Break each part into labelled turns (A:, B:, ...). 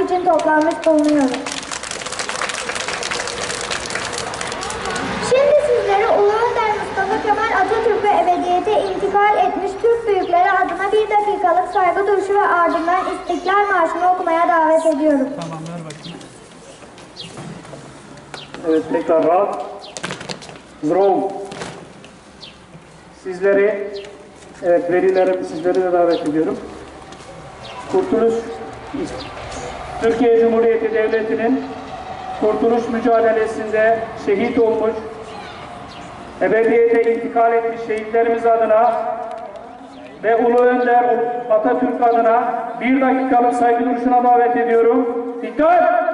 A: yapmak için toplanmış bulunuyoruz. Şimdi sizlere Ulu Önder Mustafa Kemal Atatürk ve ebediyete intikal etmiş Türk büyükleri adına bir dakikalık saygı duruşu ve ardından İstiklal Marşı'nı okumaya davet ediyorum.
B: Tamam ver bakayım.
C: Evet tekrar rahat. Zrov. Sizleri, evet velilerim sizleri de davet ediyorum. Kurtuluş, Türkiye Cumhuriyeti Devleti'nin kurtuluş mücadelesinde şehit olmuş, ebediyete intikal etmiş şehitlerimiz adına ve Ulu Önder Atatürk adına bir dakikalık saygı duruşuna davet ediyorum. Dikkat!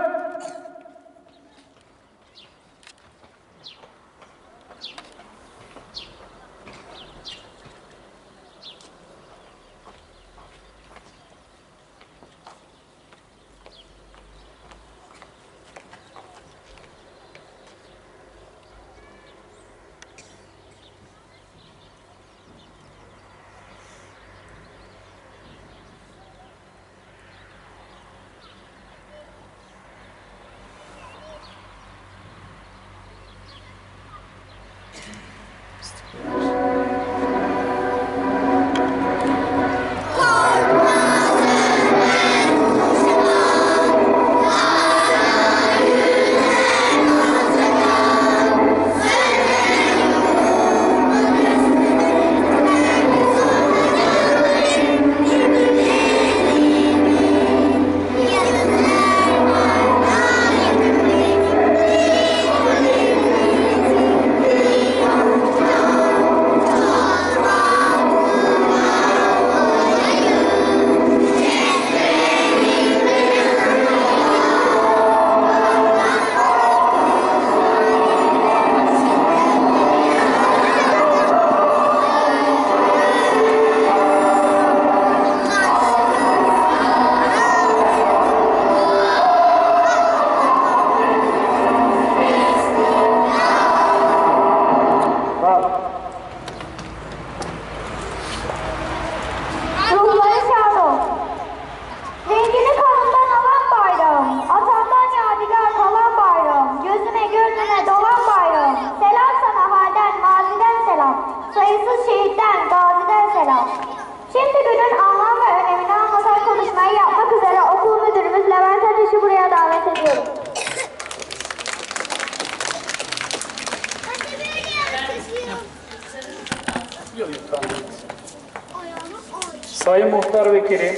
C: Sayın Muhtar Vekilim,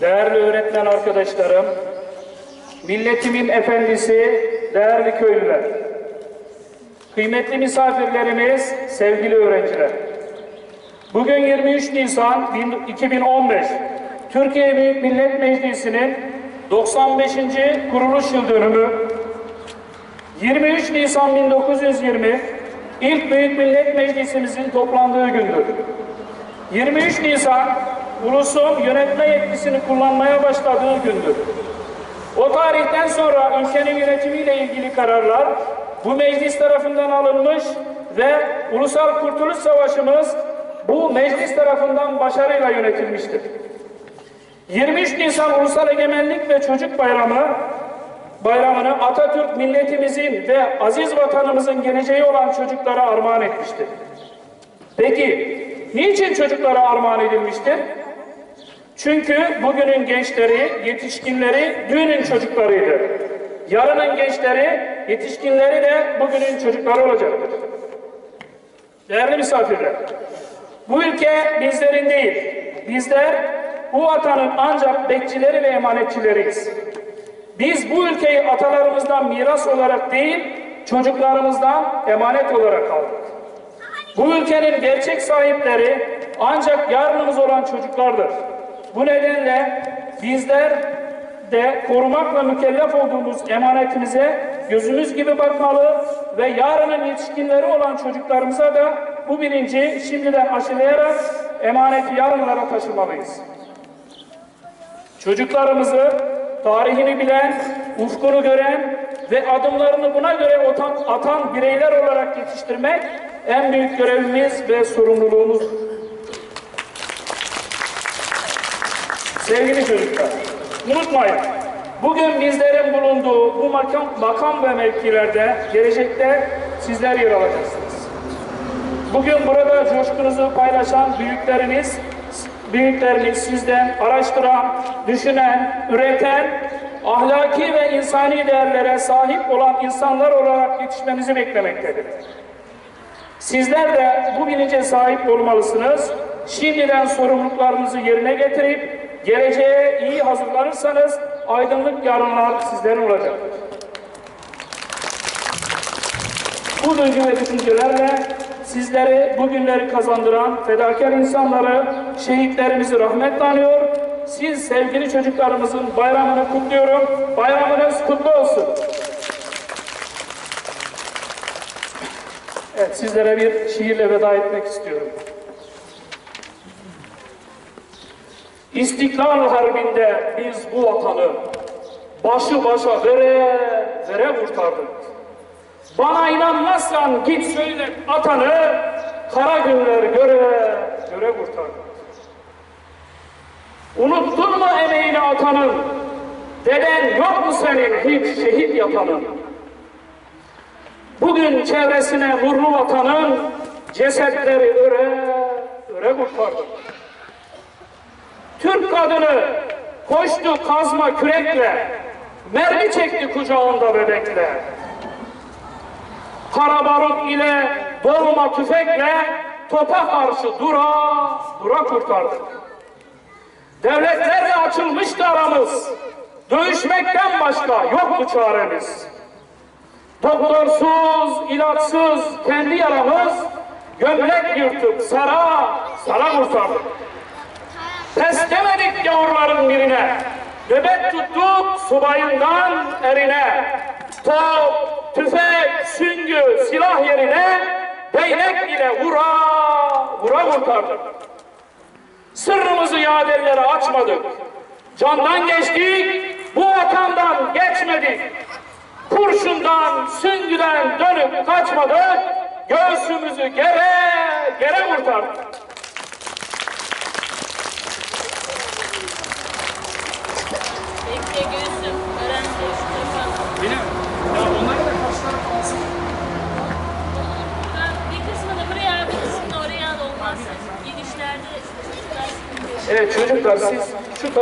C: değerli öğretmen arkadaşlarım, milletimin efendisi, değerli köylüler, kıymetli misafirlerimiz, sevgili öğrenciler. Bugün 23 Nisan 2015, Türkiye Büyük Millet Meclisi'nin 95. kuruluş yıl dönümü 23 Nisan 1920 ilk Büyük Millet Meclisimizin toplandığı gündür. 23 Nisan ulusun yönetme yetkisini kullanmaya başladığı gündür. O tarihten sonra ülkenin yönetimiyle ilgili kararlar bu meclis tarafından alınmış ve Ulusal Kurtuluş Savaşımız bu meclis tarafından başarıyla yönetilmiştir. 23 Nisan Ulusal Egemenlik ve Çocuk Bayramı bayramını Atatürk milletimizin ve aziz vatanımızın geleceği olan çocuklara armağan etmiştir. Peki niçin çocuklara armağan edilmiştir? Çünkü bugünün gençleri, yetişkinleri dünün çocuklarıydı. Yarının gençleri, yetişkinleri de bugünün çocukları olacaktır. Değerli misafirler, bu ülke bizlerin değil, bizler bu vatanın ancak bekçileri ve emanetçileriyiz. Biz bu ülkeyi atalarımızdan miras olarak değil, çocuklarımızdan emanet olarak aldık. Bu ülkenin gerçek sahipleri ancak yarınımız olan çocuklardır. Bu nedenle bizler de korumakla mükellef olduğumuz emanetimize gözümüz gibi bakmalı ve yarının yetişkinleri olan çocuklarımıza da bu bilinci şimdiden aşılayarak emaneti yarınlara taşımalıyız. Çocuklarımızı tarihini bilen, ufkunu gören ve adımlarını buna göre atan, atan bireyler olarak yetiştirmek en büyük görevimiz ve sorumluluğumuz. Sevgili çocuklar, Unutmayın. Bugün bizlerin bulunduğu bu makam, makam ve mevkilerde gelecekte sizler yer alacaksınız. Bugün burada coşkunuzu paylaşan büyükleriniz, büyükleriniz sizden araştıran, düşünen, üreten, ahlaki ve insani değerlere sahip olan insanlar olarak yetişmenizi beklemektedir. Sizler de bu bilince sahip olmalısınız. Şimdiden sorumluluklarınızı yerine getirip geleceğe iyi hazırlanırsanız aydınlık yarınlar sizlerin olacaktır. Bu duygu ve düşüncelerle sizleri bugünleri kazandıran fedakar insanları, şehitlerimizi rahmetle anıyor. Siz sevgili çocuklarımızın bayramını kutluyorum. Bayramınız kutlu olsun. Evet, sizlere bir şiirle veda etmek istiyorum. İstiklal Harbi'nde biz bu vatanı başı başa vere vere kurtardık. Bana inanmazsan git söyle atanı kara günler göre göre kurtardık. Unuttun mu emeğini atanın? Deden yok mu senin hiç şehit yatanın? Bugün çevresine nurlu vatanın cesetleri öre öre kurtardık. Türk kadını koştu kazma kürekle, mermi çekti kucağında bebekle. Kara barut ile dolma tüfekle topa karşı dura dura kurtardık. Devletlerle açılmıştı aramız, dövüşmekten başka yoktu çaremiz. Doktorsuz, ilaçsız kendi yaramız gömlek yırtıp sara, sara kurtardık. Pes demedik yavruların birine. Nöbet tuttuk subayından erine. Top, tüfek, süngü, silah yerine değnek ile vura, vura kurtardık. Sırrımızı yaderlere açmadık. Candan geçtik, bu vatandan geçmedik. Kurşundan, süngüden dönüp kaçmadık. Göğsümüzü gere, gere kurtardık.
B: Bekle göğsüm, öğrenci şu
C: Benim, ya onları da kaçlar kalsın.
B: Bir kısmını buraya, bir kısmını oraya da olmaz. Gidişlerde.
C: Evet çocuklar siz şu